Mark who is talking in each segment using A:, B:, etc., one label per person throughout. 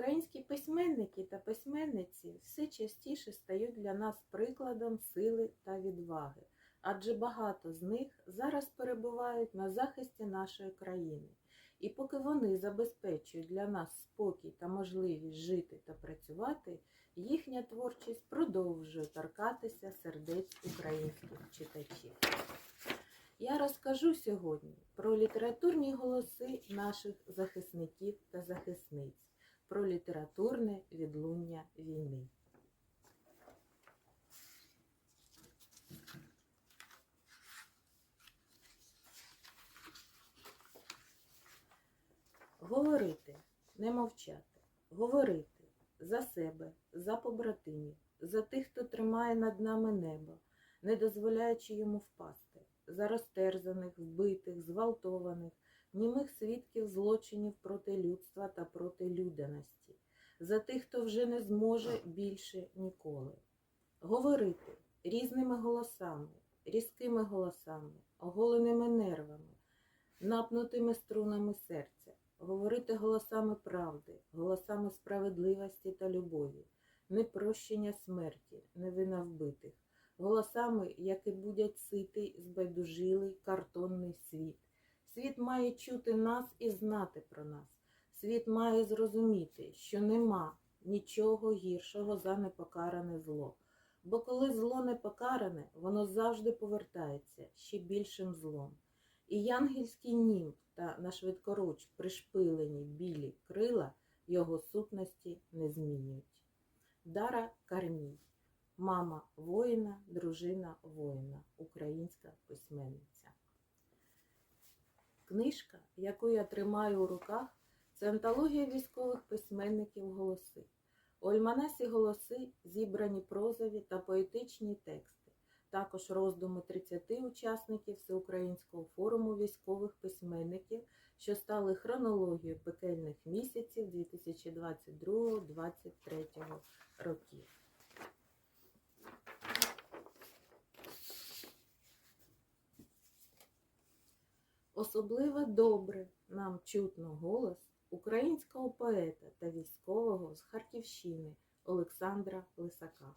A: Українські письменники та письменниці все частіше стають для нас прикладом сили та відваги, адже багато з них зараз перебувають на захисті нашої країни. І поки вони забезпечують для нас спокій та можливість жити та працювати, їхня творчість продовжує торкатися сердець українських читачів. Я розкажу сьогодні про літературні голоси наших захисників та захисниць, про літературне відлуння війни. Говорити, не мовчати, говорити за себе, за побратимів, за тих, хто тримає над нами небо, не дозволяючи йому впасти, за розтерзаних, вбитих, зґвалтованих, німих свідків злочинів проти людства та проти людяності, за тих, хто вже не зможе більше ніколи. Говорити різними голосами, різкими голосами, оголеними нервами, напнутими струнами серця, говорити голосами правди, голосами справедливості та любові, непрощення смерті, невинна вбитих, голосами, які будять ситий, збайдужилий картонний світ. Світ має чути нас і знати про нас. Світ має зрозуміти, що нема нічого гіршого за непокаране зло. Бо коли зло не покаране, воно завжди повертається ще більшим злом. І янгельський німб та нашвидкоруч пришпилені білі крила його сутності не змінюють. Дара Кармій, мама воїна, дружина воїна, українська письменниця. Книжка, яку я тримаю у руках, це антологія військових письменників голоси. У альманасі голоси зібрані прозові та поетичні тексти, також роздуми 30 учасників Всеукраїнського форуму військових письменників, що стали хронологією пекельних місяців 2022-2023 років. Особливо добре нам чутно голос українського поета та військового з Харківщини Олександра Лисака.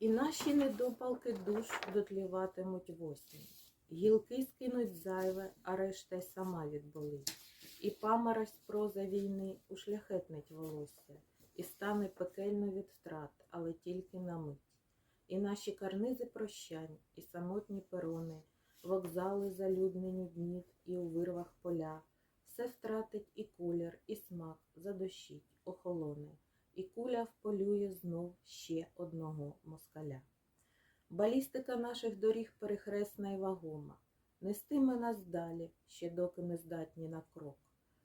A: І наші недопалки душ дотліватимуть в осінь. Гілки скинуть зайве, а решта й сама відболить. І паморость проза війни ушляхетнить волосся, і стане пекельно від втрат, але тільки на мить. І наші карнизи прощань, і самотні перони, вокзали залюднені днів і у вирвах поля, все втратить і колір, і смак, задощить, охолоне, і куля вполює знов ще одного москаля. Балістика наших доріг перехресна і вагома, нестиме нас далі, ще доки ми здатні на крок.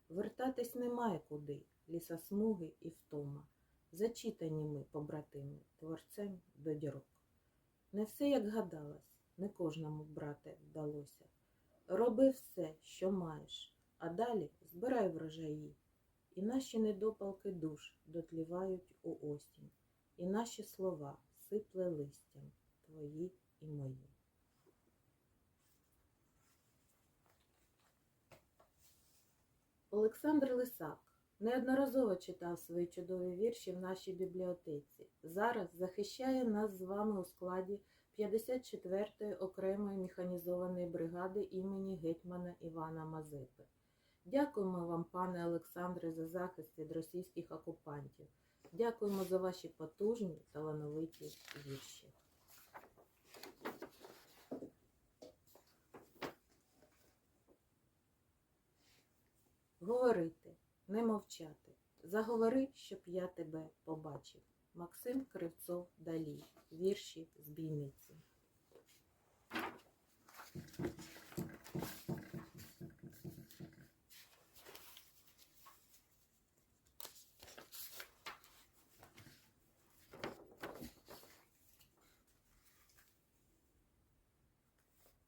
A: Вертатись немає куди, лісосмуги і втома. Зачитані ми, побратими, творцем до дірок. Не все, як гадалось, не кожному, брате, вдалося. Роби все, що маєш, а далі збирай врожаї. І наші недопалки душ дотлівають у осінь, і наші слова сипле листям, твої і мої. Олександр Лисак неодноразово читав свої чудові вірші в нашій бібліотеці. Зараз захищає нас з вами у складі 54-ї окремої механізованої бригади імені гетьмана Івана Мазепи. Дякуємо вам, пане Олександре, за захист від російських окупантів. Дякуємо за ваші потужні талановиті вірші. Говорити, не мовчати. Заговори, щоб я тебе побачив. Максим Кривцов Далі. Вірші з бійниці.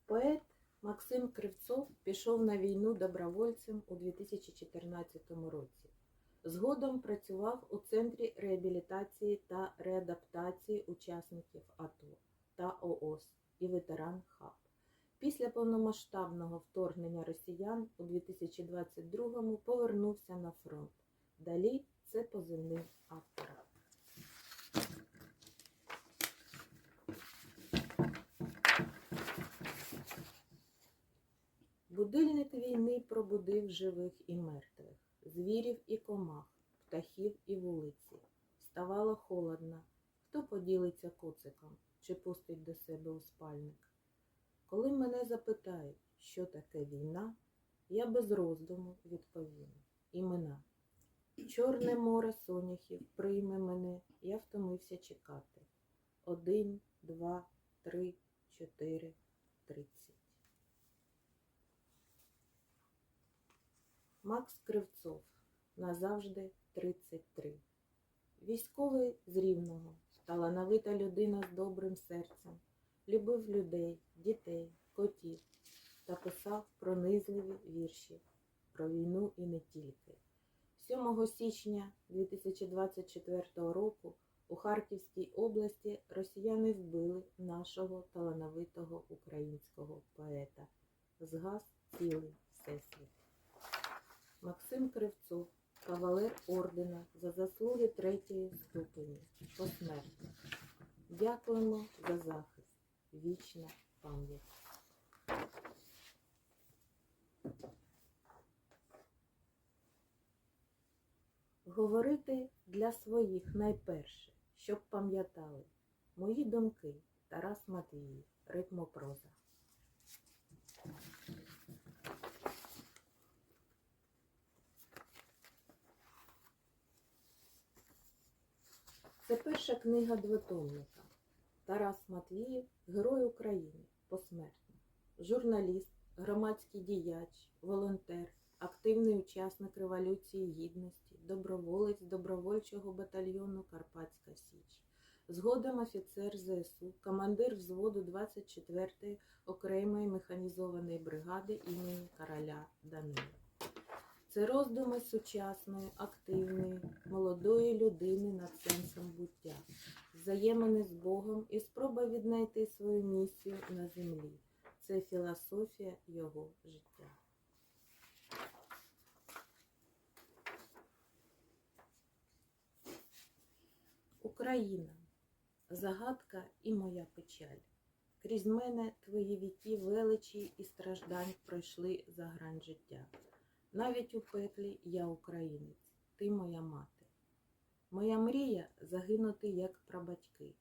A: Поет Максим Кривцов пішов на війну добровольцем у 2014 році. Згодом працював у Центрі реабілітації та реадаптації учасників АТО та ООС і ветеран ХАП. Після повномасштабного вторгнення росіян у 2022-му повернувся на фронт. Далі це позивний автора. Будильник війни пробудив живих і мертвих, звірів і комах, птахів і вулиці. Ставало холодно. Хто поділиться коциком чи пустить до себе у спальник? Коли мене запитають, що таке війна, я без роздуму відповім імена. Чорне море соняхів прийме мене, я втомився чекати. Один, два, три, чотири, тридцять. Макс Кривцов. Назавжди 33. Військовий з Рівного, талановита людина з добрим серцем, любив людей, дітей, котів та писав пронизливі вірші про війну і не тільки. 7 січня 2024 року у Харківській області росіяни вбили нашого талановитого українського поета. Згас цілий всесвіт. Максим Кривцов, кавалер ордена за заслуги третьої ступені, посмертно. Дякуємо за захист. Вічна пам'ять. Говорити для своїх найперше, щоб пам'ятали мої думки Тарас Матвіїв, ритмопроза. Це перша книга двотомника. Тарас Матвіїв, Герой України, посмертно. Журналіст, громадський діяч, волонтер, активний учасник Революції Гідності, доброволець добровольчого батальйону Карпатська Січ. Згодом офіцер ЗСУ, командир взводу 24-ї окремої механізованої бригади імені короля Данила. Це роздуми сучасної, активної, молодої людини над сенсом буття, взаємини з Богом і спроба віднайти свою місію на землі. Це філософія його життя. Україна, загадка і моя печаль. Крізь мене твої віки величі і страждань пройшли за грань життя. Навіть у пеклі я українець, ти моя мати. Моя мрія загинути, як прабатьки,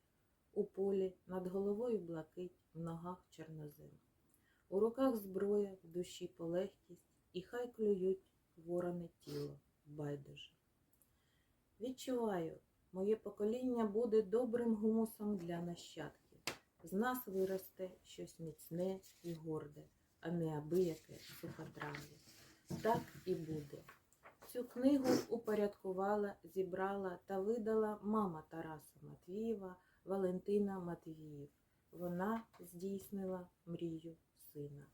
A: у полі над головою блакить, в ногах чорнозем. У руках зброя, в душі полегкість, і хай клюють ворони тіло, байдуже. Відчуваю, моє покоління буде добрим гумусом для нащадків. З нас виросте щось міцне і горде, а не абияке сухотрав'я. Так і буде. Цю книгу упорядкувала, зібрала та видала мама Тараса Матвієва Валентина Матвіїв. Вона здійснила мрію сина.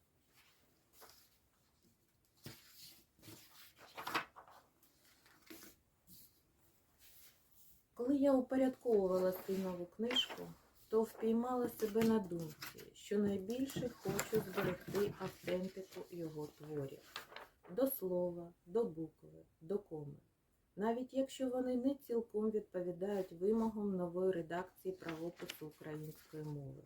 A: Коли я упорядковувала синову книжку, то впіймала себе на думці, що найбільше хочу зберегти автентику його творів до слова, до букви, до коми. Навіть якщо вони не цілком відповідають вимогам нової редакції правопису української мови.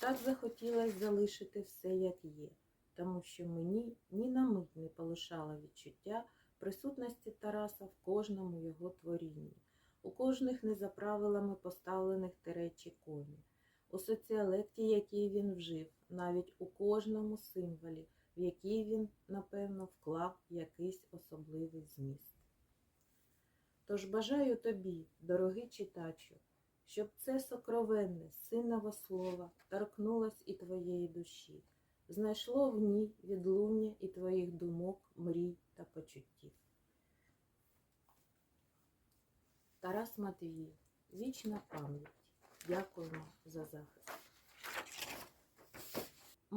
A: Так захотілося залишити все як є, тому що мені ні на мить не полишало відчуття присутності Тараса в кожному його творінні, у кожних не за правилами поставлених теречі комі, у соціалекті, який він вжив, навіть у кожному символі, в який він, напевно, вклав якийсь особливий зміст. Тож бажаю тобі, дорогий читачу, щоб це сокровенне синове слово торкнулось і твоєї душі, знайшло в ній відлуння і твоїх думок, мрій та почуттів. Тарас Матвіїв, вічна пам'ять. Дякуємо за.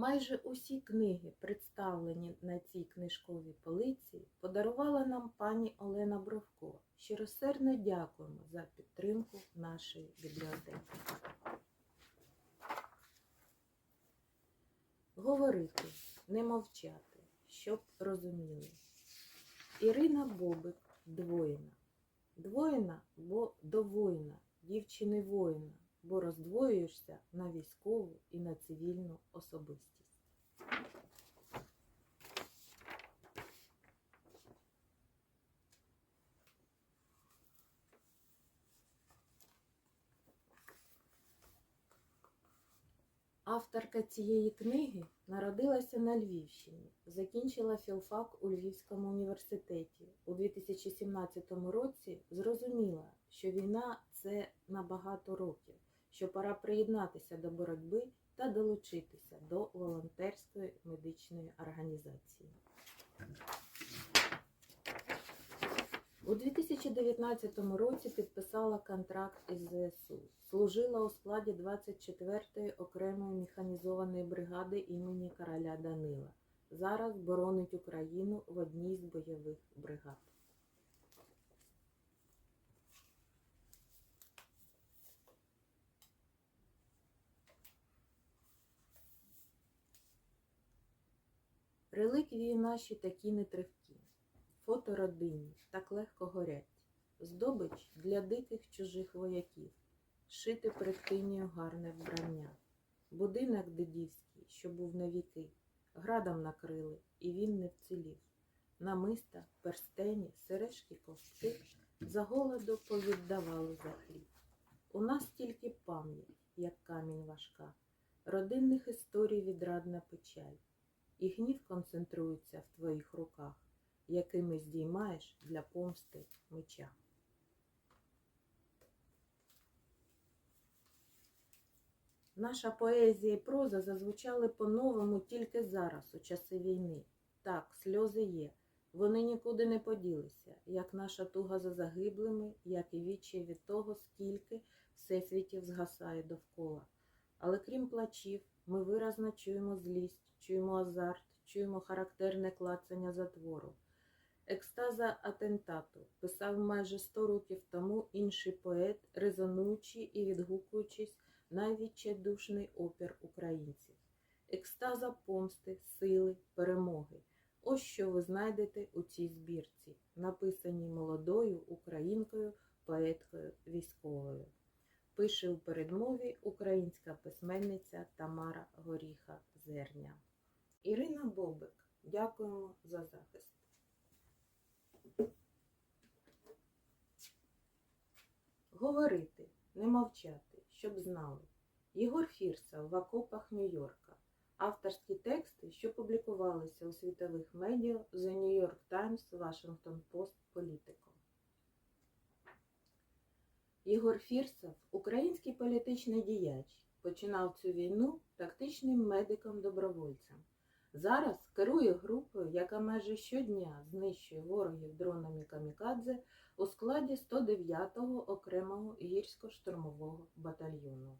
A: Майже усі книги, представлені на цій книжковій полиці, подарувала нам пані Олена Бровко. Щиросердно дякуємо за підтримку нашої бібліотеки. говорити, не мовчати, щоб розуміли. Ірина Бобик двоїна. Двоїна, бо до воїна, дівчини воїна, бо роздвоюєшся на військову і на цивільну особистість. Авторка цієї книги народилася на Львівщині, закінчила філфак у Львівському університеті. У 2017 році зрозуміла, що війна це на багато років, що пора приєднатися до боротьби та долучитися до волонтерської медичної організації. У 2019 році підписала контракт із ЗСУ. Служила у складі 24-ї окремої механізованої бригади імені короля Данила. Зараз боронить Україну в одній з бойових бригад. Реліквії наші такі нетривкі. Фото родинні так легко горять. Здобич для диких чужих вояків. Шити предкинію гарне вбрання. Будинок дидівський, що був на віки, градом накрили, і він не вцілів. Намиста, перстені, сережки ковки за голоду повіддавали за хліб. У нас тільки пам'ять, як камінь важка, родинних історій відрадна печаль, і гнів концентрується в твоїх руках, якими здіймаєш для помсти меча. Наша поезія і проза зазвучали по-новому тільки зараз, у часи війни. Так, сльози є, вони нікуди не поділися, як наша туга за загиблими, як і відчай від того, скільки всесвітів згасає довкола. Але крім плачів, ми виразно чуємо злість, чуємо азарт, чуємо характерне клацання затвору. Екстаза атентату писав майже сто років тому інший поет, резонуючи і відгукуючись найвідчайдушний опір українців. Екстаза помсти, сили, перемоги. Ось що ви знайдете у цій збірці, написаній молодою українкою, поеткою військовою. Пише у передмові українська письменниця Тамара Горіха Зерня. Ірина Бобик. Дякуємо за захист. Говорити, не мовчати, щоб знали. Єгор Фірсов в окопах Нью-Йорка. Авторські тексти, що публікувалися у світових медіа The New York Times, Washington Post, Politico. Єгор Фірсов – український політичний діяч. Починав цю війну тактичним медиком-добровольцем. Зараз керує групою, яка майже щодня знищує ворогів дронами камікадзе у складі 109-го окремого гірсько-штурмового батальйону.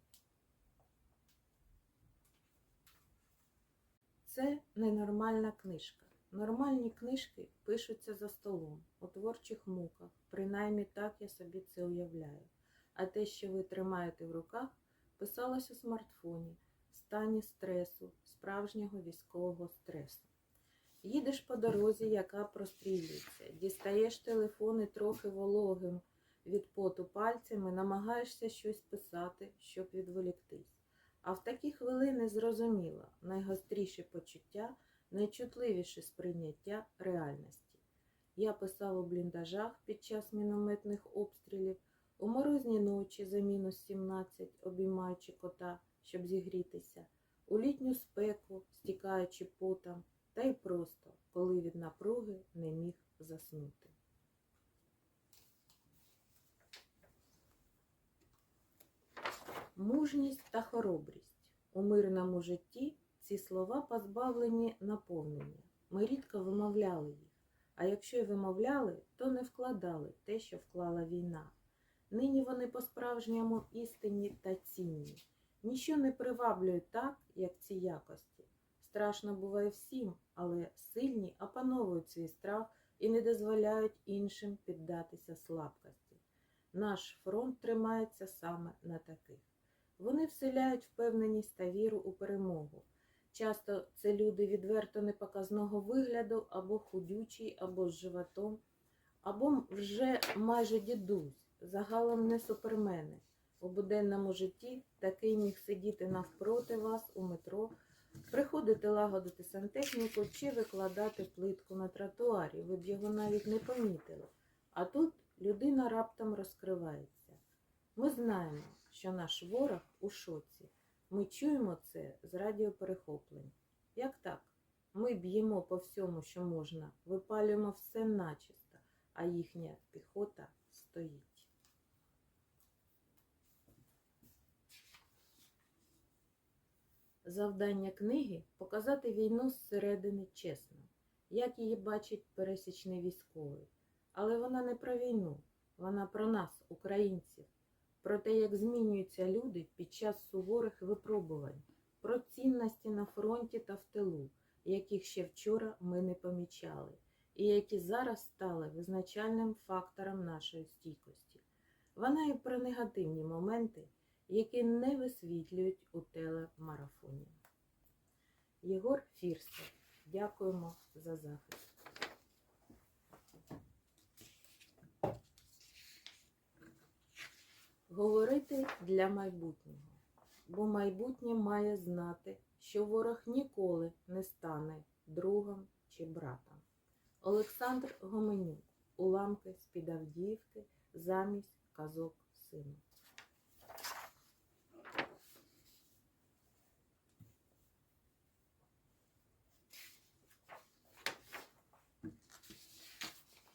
A: Це ненормальна книжка. Нормальні книжки пишуться за столом, у творчих муках, принаймні так я собі це уявляю. А те, що ви тримаєте в руках, писалось у смартфоні, стані стресу, справжнього військового стресу. Їдеш по дорозі, яка прострілюється, дістаєш телефон і трохи вологим від поту пальцями, намагаєшся щось писати, щоб відволіктись. А в такі хвилини зрозуміло найгостріші почуття, найчутливіше сприйняття реальності. Я писав у бліндажах під час мінометних обстрілів, у морозні ночі за мінус 17, обіймаючи кота, щоб зігрітися, у літню спеку, стікаючи потом, та й просто, коли від напруги не міг заснути. Мужність та хоробрість. У мирному житті ці слова позбавлені наповнення. Ми рідко вимовляли їх, а якщо й вимовляли, то не вкладали те, що вклала війна. Нині вони по-справжньому істинні та цінні. Ніщо не приваблює так, як ці якості. Страшно буває всім, але сильні опановують свій страх і не дозволяють іншим піддатися слабкості. Наш фронт тримається саме на таких. Вони вселяють впевненість та віру у перемогу. Часто це люди відверто непоказного вигляду, або худючі, або з животом, або вже майже дідусь, загалом не супермени. У буденному житті такий міг сидіти навпроти вас у метро, приходити лагодити сантехніку чи викладати плитку на тротуарі. Ви б його навіть не помітили. А тут людина раптом розкривається. Ми знаємо, що наш ворог у шоці. Ми чуємо це з радіоперехоплень. Як так? Ми б'ємо по всьому, що можна, випалюємо все начисто, а їхня піхота стоїть. Завдання книги показати війну зсередини чесно, як її бачить пересічний військовий. Але вона не про війну, вона про нас, українців, про те, як змінюються люди під час суворих випробувань, про цінності на фронті та в тилу, яких ще вчора ми не помічали, і які зараз стали визначальним фактором нашої стійкості. Вона і про негативні моменти, які не висвітлюють у телемарафоні. Єгор Фірстер. Дякуємо за захист. Говорити для майбутнього, бо майбутнє має знати, що ворог ніколи не стане другом чи братом. Олександр Гоменюк. Уламки з-під Авдіївки замість казок сину.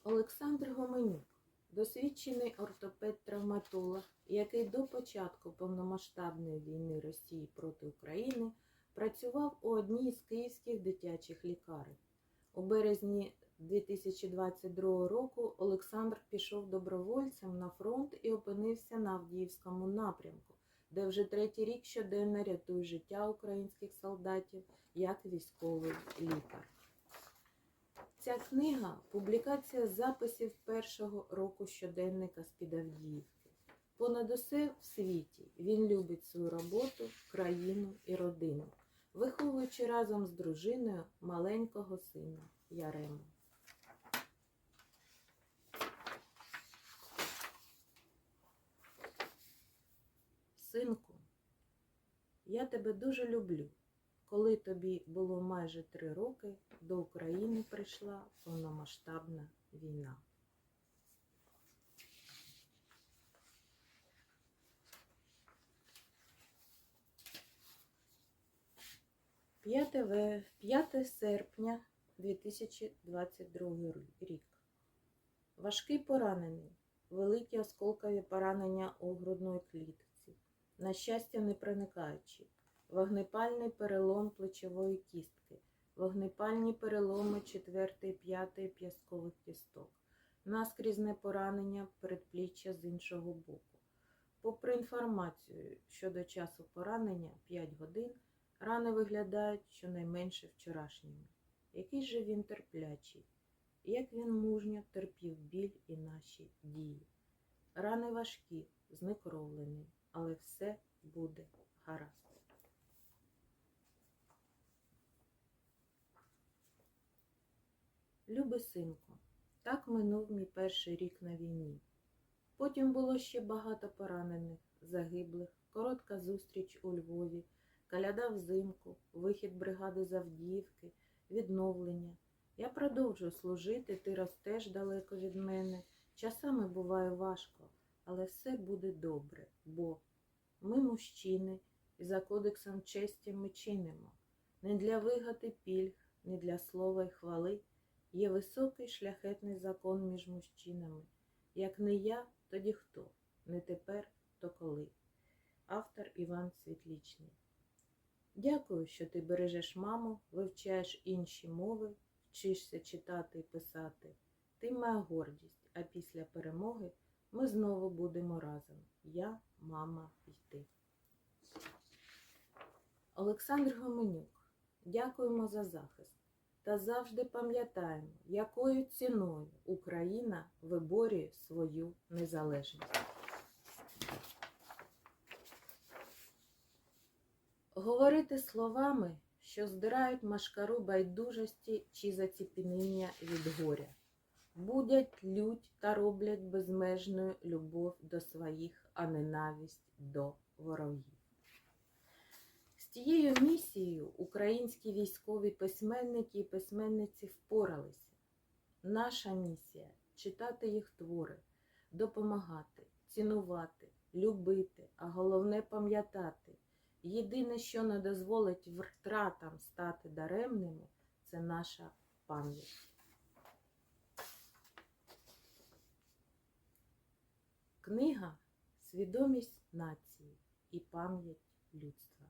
A: Олександр Гоменюк, досвідчений ортопед-травматолог, який до початку повномасштабної війни Росії проти України працював у одній з київських дитячих лікарень. У березні 2022 року Олександр пішов добровольцем на фронт і опинився на Авдіївському напрямку, де вже третій рік щоденно рятує життя українських солдатів як військовий лікар. Ця книга публікація записів першого року щоденника з-під Авдіївки. Понад усе в світі він любить свою роботу, країну і родину, виховуючи разом з дружиною маленького сина Ярему. Синку, я тебе дуже люблю. Коли тобі було майже три роки, до України прийшла повномасштабна війна. П'яте ве- 5 серпня 2022 рік. Важкий поранений, великі осколкові поранення у грудної клітці, на щастя, не проникаючі. Вогнепальний перелом плечової кістки, вогнепальні переломи 4 5 п'язкових кісток, наскрізне поранення передпліччя з іншого боку. Попри інформацію щодо часу поранення 5 годин, рани виглядають щонайменше вчорашніми. Який же він терплячий, як він мужньо терпів біль і наші дії. Рани важкі, знекровлені, але все буде гаразд. Любий синку, так минув мій перший рік на війні. Потім було ще багато поранених, загиблих, коротка зустріч у Львові, каляда взимку, вихід бригади з Авдіївки, відновлення. Я продовжую служити, ти ростеш далеко від мене. Часами буває важко, але все буде добре, бо ми мужчини, і за кодексом честі ми чинимо. Не для вигоди пільг, не для слова й хвали. Є високий шляхетний закон між мужчинами. Як не я, тоді хто? Не тепер, то коли. Автор Іван Світлічний. Дякую, що ти бережеш маму, вивчаєш інші мови, вчишся читати і писати. Ти моя гордість, а після перемоги ми знову будемо разом. Я, мама і ти. Олександр Гоменюк. Дякуємо за захист. Та завжди пам'ятаємо, якою ціною Україна виборює свою незалежність. Говорити словами, що здирають машкару байдужості чи заціпеніння від горя, будять лють та роблять безмежною любов до своїх, а ненависть до ворогів. З тією місією українські військові письменники і письменниці впоралися. Наша місія читати їх твори, допомагати, цінувати, любити, а головне пам'ятати. Єдине, що не дозволить втратам стати даремними, це наша пам'ять. Книга Свідомість нації і пам'ять людства.